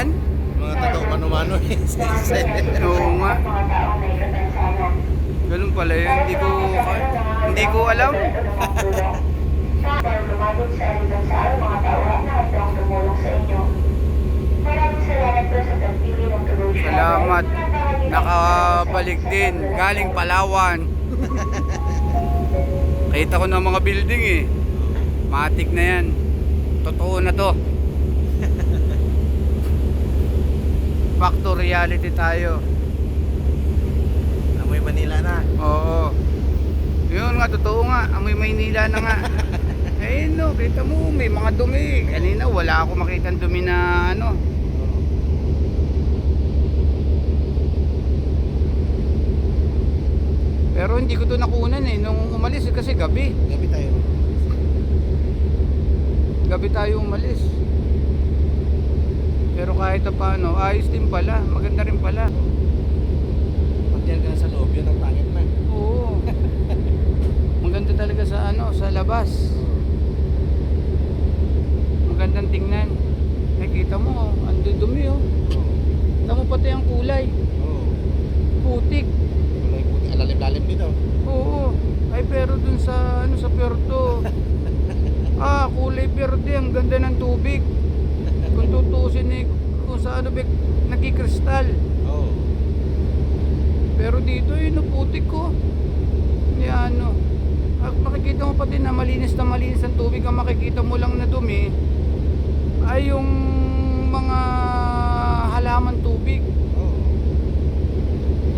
Saan? Mga totoo mano-mano eh. Oo nga. Ganun pala yun. Hindi ko, hindi ko alam. Salamat. Nakabalik din. Galing Palawan. Kita ko ng mga building eh. Matik na yan. Totoo na to. Back to reality tayo. Amoy Manila na. Oo. Yun nga, totoo nga. Amoy Maynila na nga. Eh no, kita mo, may mga dumi. Kanina wala ako makitang dumi na ano. Pero hindi ko to nakunan eh. Nung umalis eh, kasi gabi. Gabi tayo. Gabi tayo umalis. Pero kahit paano, ayos din pala. Maganda rin pala. Pag yan ka sa loob, yun ang pangit na. Oo. Maganda talaga sa ano, sa labas. Magandang tingnan. Nakita mo, oh, ang dudumi oh. Tama pati ang kulay. Oo. Putik. Kulay puti. Alalim-lalim dito. Oo. Ay pero dun sa ano sa Puerto. ah, kulay verde, ang ganda ng tubig. Kung tutusin eh, kung sa ano ba nagkikristal. Oo. Pero dito eh, no, putik ko. Hindi ano. At makikita mo pati na malinis na malinis ang tubig. Ang makikita mo lang na dumi ay yung mga halaman tubig. Oo.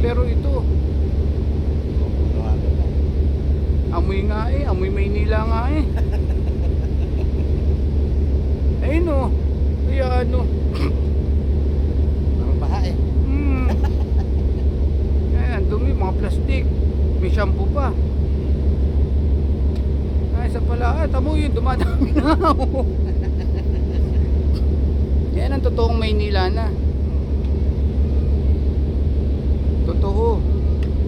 Pero ito, amoy nga eh. Amoy Maynila nga eh. Ayun o. Kaya ano. Parang baha eh. Hmm. Ayan, dumi, mga plastic. May shampoo pa. Ay, isa pala. Ah, tamo yun, dumadami na ako. Yan ang totoong Maynila na. Totoo.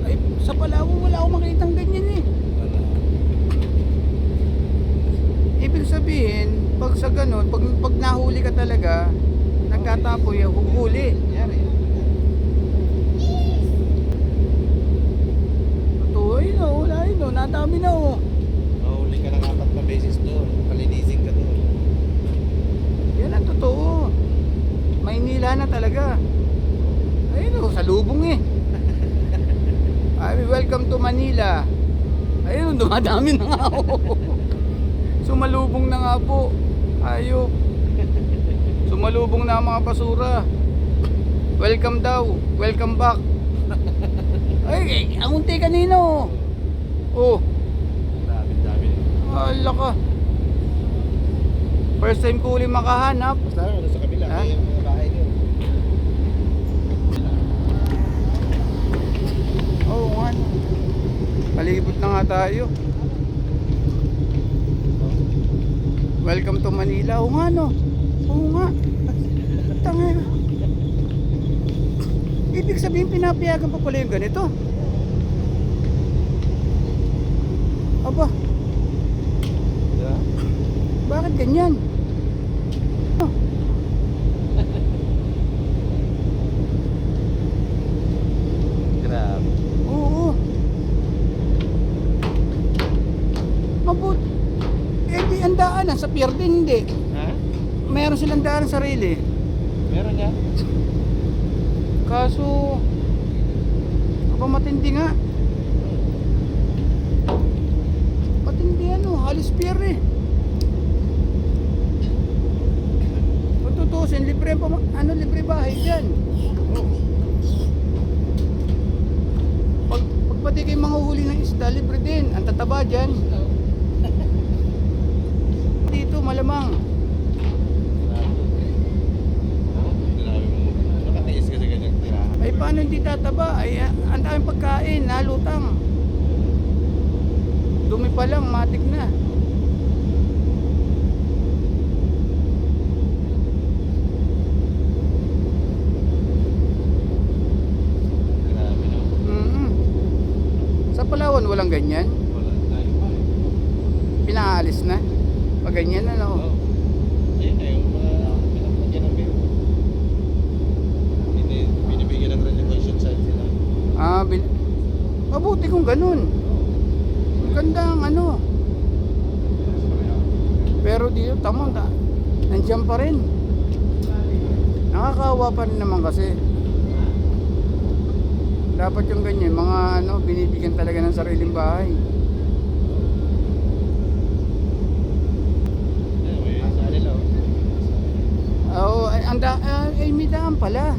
Ay, sa Palawan wala akong makitang ganyan eh. Ibig sabihin, pag sa ganun, pag, pag nahuli ka talaga, nagtatapoy, huhuli. Yari. Totoo, ayun o, wala yun o, nadami na o. Mahuli ka ng apat na beses doon. Palinisin ka doon. Yan ang totoo. Maynila na talaga. Ayun o, sa lubong eh. Ay, welcome to Manila. Ayun, dumadami na nga ako. Sumalubong na nga po. Ayop. Sumalubong na ang mga basura. Welcome daw. Welcome back. Ay, ang unti kanina oh. Oh, Dami-dami. ala ka. First time ko uli makahanap. Basta ano, sa kabila. Ha? Mga bahay niyo. Oo nga. no. Palibot na nga tayo. Welcome to Manila. Oo nga no. Oo nga. Tanga. Ibig sabihin pinapayagan pa pala yung ganito. Aba, Diba? bakit ganyan? Oh. Grabe. Oo. Mabut. Eh di ang daanan sa pier din hindi. Ha? Meron silang daanan sarili. Meron yan? Kaso aba matindi nga. Matindi ano, halos pier eh. tayong puma- ano, libre bahay dyan. Pag, pag pati kayo manguhuli ng isda, libre din. Ang tataba dyan. Malamang. Ay, paano hindi tataba? Ay, ang daming pagkain, nalutang. Dumi pa lang, matik na. Palawan, walang ganyan. Wala eh. Pinaalis na. Ganyan, ano. Oo. Ayun na yung mga pinapagyan ng bill. Hindi, binibigyan ng renovation site sila. Ah, bin... Mabuti kung ganun. Ang ganda ang ano. Pero dito, tamo, ta. Nandiyan pa rin. Nakakawa pa rin naman kasi. Dapat yung ganyan, mga ano, binibigyan talaga ng sariling bahay. Ayun, may sa nila oh. Oo, ay, ang da, ah, ay, may daan pala.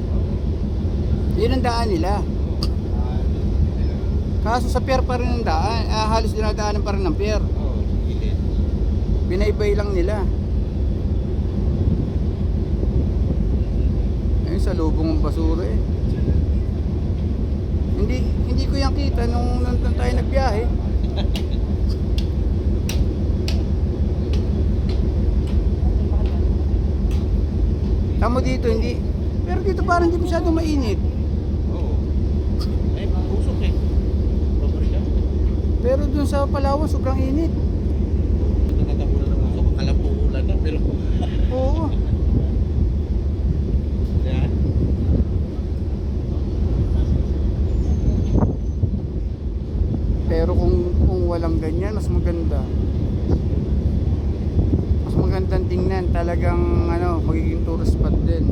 Yun ang daan nila. Kaso sa pier pa rin ang daan, ah, halos dinadaanan pa rin ng pier. Binaybay lang nila. Ayun, sa lubong ng basura eh. Hindi, hindi ko yan kita nung, nung tayo nagbiyahe. Tamo dito, hindi. Pero dito parang hindi masyadong mainit. Oo. Ay, pusok eh. Pero dun sa Palawan, sobrang init. Natatapunan ng pusok. Alam ko ulan na, pero... Oo. Yan. Pero kung kung walang ganyan, mas maganda. Tingnan, talagang ano, magiging tourist spot din.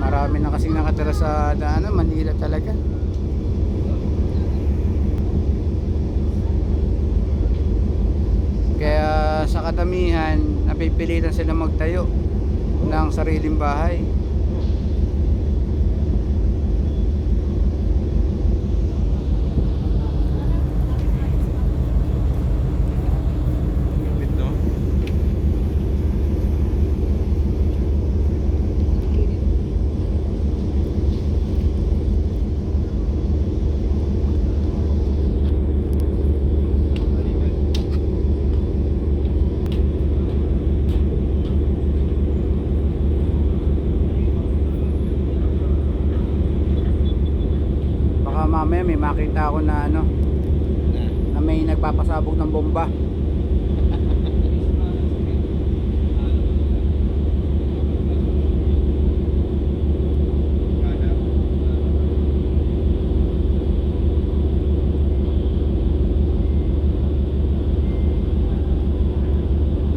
Marami na kasing nakatira sa ano, Manila talaga. Kaya sa kadamihan, napipilitan sila magtayo ng sariling bahay. Makita ako na ano, na may nagpapasabog ng bomba.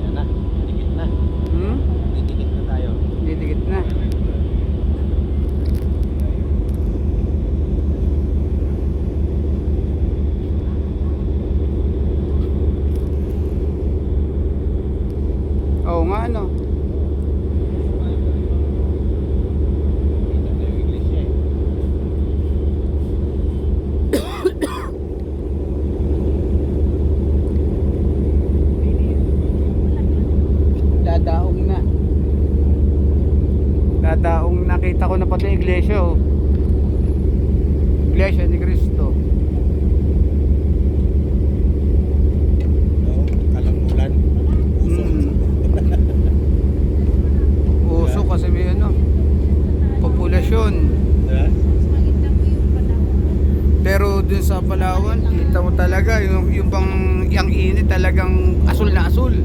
Yan na. Dikit na. Hmm? Didikit na tayo. Didikit na. Oo nga ano. Dito na yung iglesia eh. Dadaong na. Dadaong nakita ko na pati yung iglesia oh. Iglesia ni Cristo. Oo, alang ulan. Pusok. Mm. Uso kasi may ano, populasyon. Diba? Pero dun sa Palawan, kita mo talaga yung, yung bang yung init talagang asul na asul.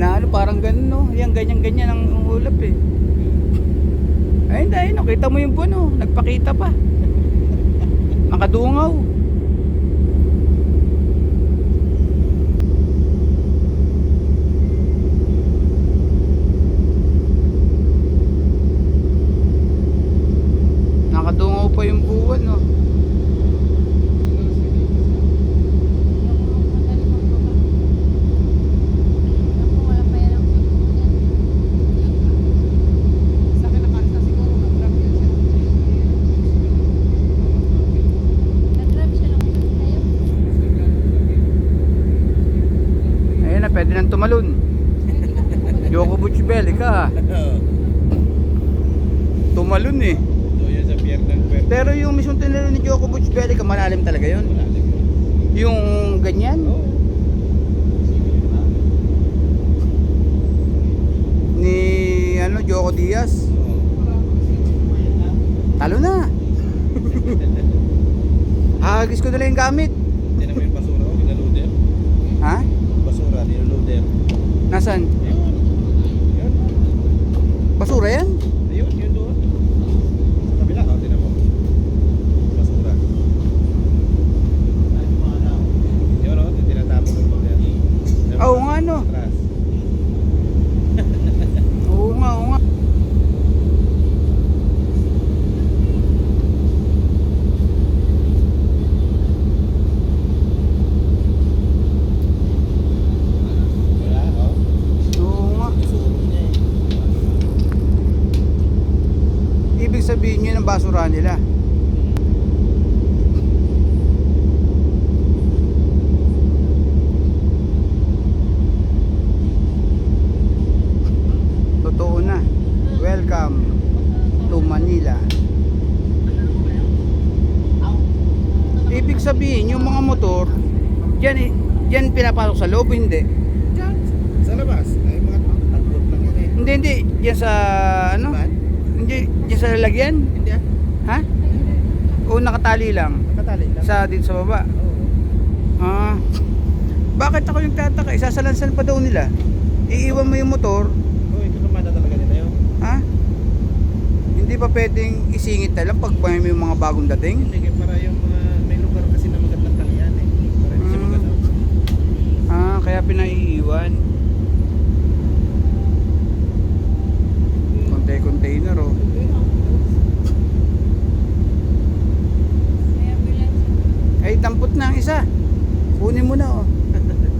Na ano, parang ganun no, yung ganyan-ganyan ang ulap eh. Ay hindi, no, kita mo yung oh, nagpakita pa. Nakadungaw. Nakadungaw pa yung buwan. Ewan, no? Ayun na, pwede nang tumalon. Yoko Butchbel, ka. Tumalon eh. So yun sa pier ng puerto. Pero yung mismong tinalo ni Joko Butchbel, ka malalim talaga yun. Malalim yun. Yung ganyan. Oo. Ni ano, Joko Diaz. Talo na. Agis ko na lang yung gamit. Hindi naman yung basura ko, ginaloader. Ha? Basura, niloloader. Nasaan? Basura yan? Ayun, yun doon. Sa kabila, oh, tinan mo. Basura. Yun, oh, tinatapon ng loader. Oo nga, no. Atras. Oo nga, oo nga. Wala, oh. Oo nga. Susuro niya eh. Ibig ang basura nila. Totoo na. Welcome to Manila. Ibig sabihin yung mga motor, diyan eh, diyan pinapasok sa loob, hindi. Diyan. Sa labas. Ay, mga tagbot lang yan eh. Hindi, hindi. Diyan sa, ano? Hindi, diyan sa lalagyan. Hindi ah. Ha? O nakatali lang? Nakatali lang. Sa dito sa baba? Oo. Ah. Bakit ako yung tataka? Isasalansan pa daw nila. Iiwan mo yung motor, Oo, ito naman na talaga nila yun. ha? Hindi pa pwedeng isingit na lang pag may mga bagong dating? Hindi, para yung mga, may lugar kasi na magandang talian eh. Para hindi siya Mm. magalaw. Ah, kaya pinaiiwan. Konti-container oh. Ay, dampot na ang isa. Kunin mo na oh.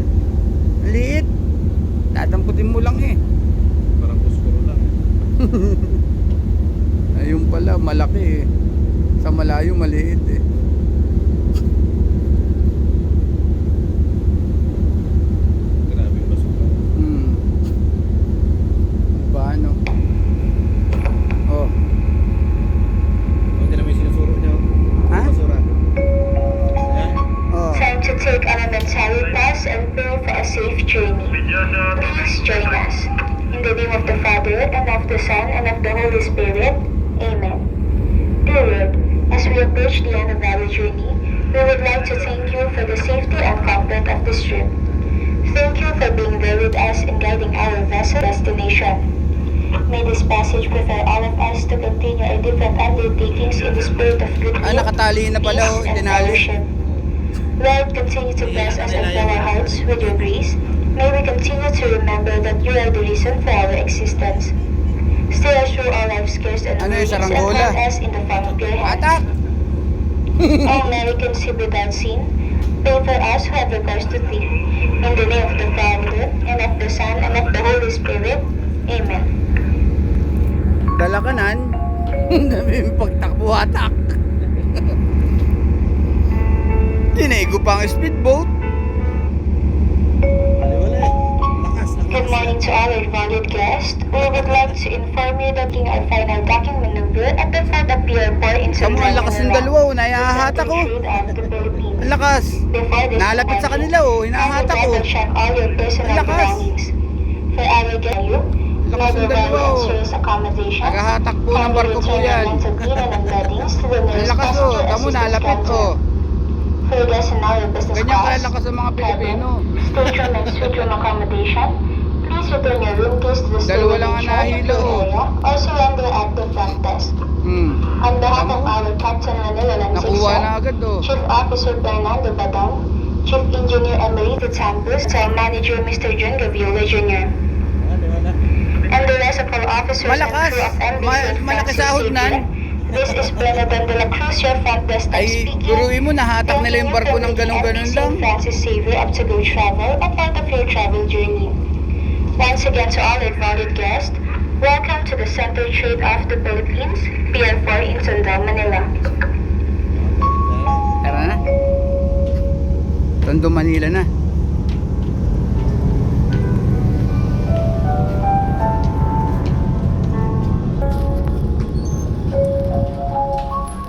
Liit. Dadamputin mo lang eh. Parang kuskuro lang. Ayun pala, malaki eh. Sa malayo, maliit eh. Grabe yung basura. Hmm. Paano? Oh. O, tinan mo yung sinusuro niya. oh. Ha? Basura. Yan. Oh. Time to take elementary pass and pray for a safe journey. Please join us. In the name Father, and of the Son, and of the Holy Spirit. Amen. Dear Lord, as we approach the end of our journey, we would like to thank you for the safety and comfort of this trip. Thank you for being there with us in guiding our vessel destination. May this passage prepare all of us to continue our different undertakings in the spirit of goodwill. Ah, nakatali na pala peace, and fellowship. Lord, continue to bless us and fill our hearts with your grace. May we continue to remember that you are the reason for our existence. Us through all life's cares and Ano worries and hold us in the palm of your hand. Atak! All Mary conceived without sin, pray for us who have recourse to thee. In the name of the Father, and of the Son, and of the Holy Spirit. Amen. Dalakanan. Dami yung pagtakbo atak. Tinego pa ang speedboat. Good morning to our valued guests. We would like to inform you that in our final docking maneuver at the front of Pier 4 in Kamu, ang lakas ng dalawa oh. Nahihahatak ko. Ang lakas. Nalapit sa kanila oh. Hinahatak ko. all your personal Ang lakas. For our guest, Lakas ng dalawa oh. Nagahatak po ng barko po yan. Ang lakas oh. assistance nalapit oh. Ganyan class, kalalakas ang mga Pilipino. stateroom and suite room accommodation, please return your room keys to the Dalawa lang ang nahilo, or surrender at the front desk. Hmm. On behalf of our Captain Manila Nakuha na agad oh. Chief Officer Bernardo Badong, Chief Engineer Emerito Campos, to our Manager Mr. John Gaviola Jr., and the rest of our officers Malakas. and crew of MB Ma- malaki sahod nan. This is Bernadette de la Cruz, your front desk Ay, speaking. guruin mo, nahatak nila yung barko ng ganun-ganun lang. Francis Xavier up to go travel, a part of your travel journey. Once again to all invited guests, welcome to the Center Trade of the Philippines, Pier 4 in Tondo, Manila. Tara na. Tondo, Manila na.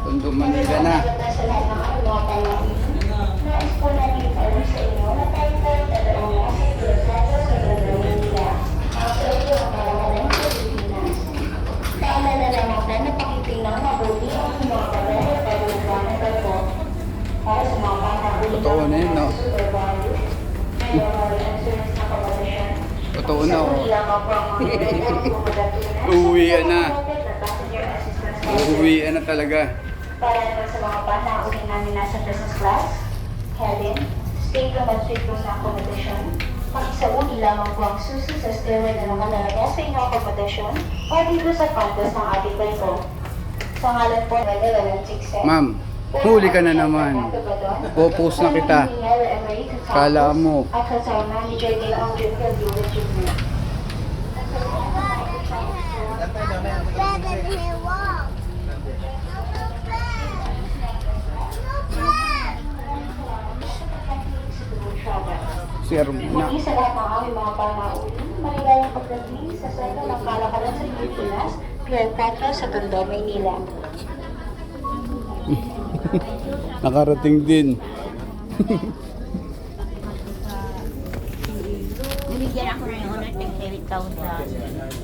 Tondo, Manila na. Sa lahat ng ano, mga tanong. Nais po namin ipaalam sa inyo na tayo tayo dadalawang nasa Pier 4 sa Tondo, Manila. Ang sa iyo ang kalamanan sa Pilipinas. Paalala lamang po na pakitingnan mabuti ang mga baril at paguluhan ng barko. Para sa mga panahuli Totoo na yun, no? super value, may mga insurance na kapalasyon. Totoo na, oh. Sa lamang po ang mga kumagatunan. Uuwian na. Passenger assistance Uuwian na talaga. para naman sa mga panahuli namin nasa business class, cabin, stateroom at suite room na accommodation, pakisauli lamang po ang susi sa stairway na nakalalagay sa inyong accommodation o dito sa contest ng ating barko. Sa ngalan po ng Manila Six Ma'am, huli ka na naman. Popost na kita. Kala mo. Sir na. Muli sa lahat ng aming mga panauwi, maligayang pagdating sa sentro ng kalakalan sa Pilipinas, Pier 4 sa Tondo, Maynila. Nakarating din. Binigyan ako ng honor ng 7,000.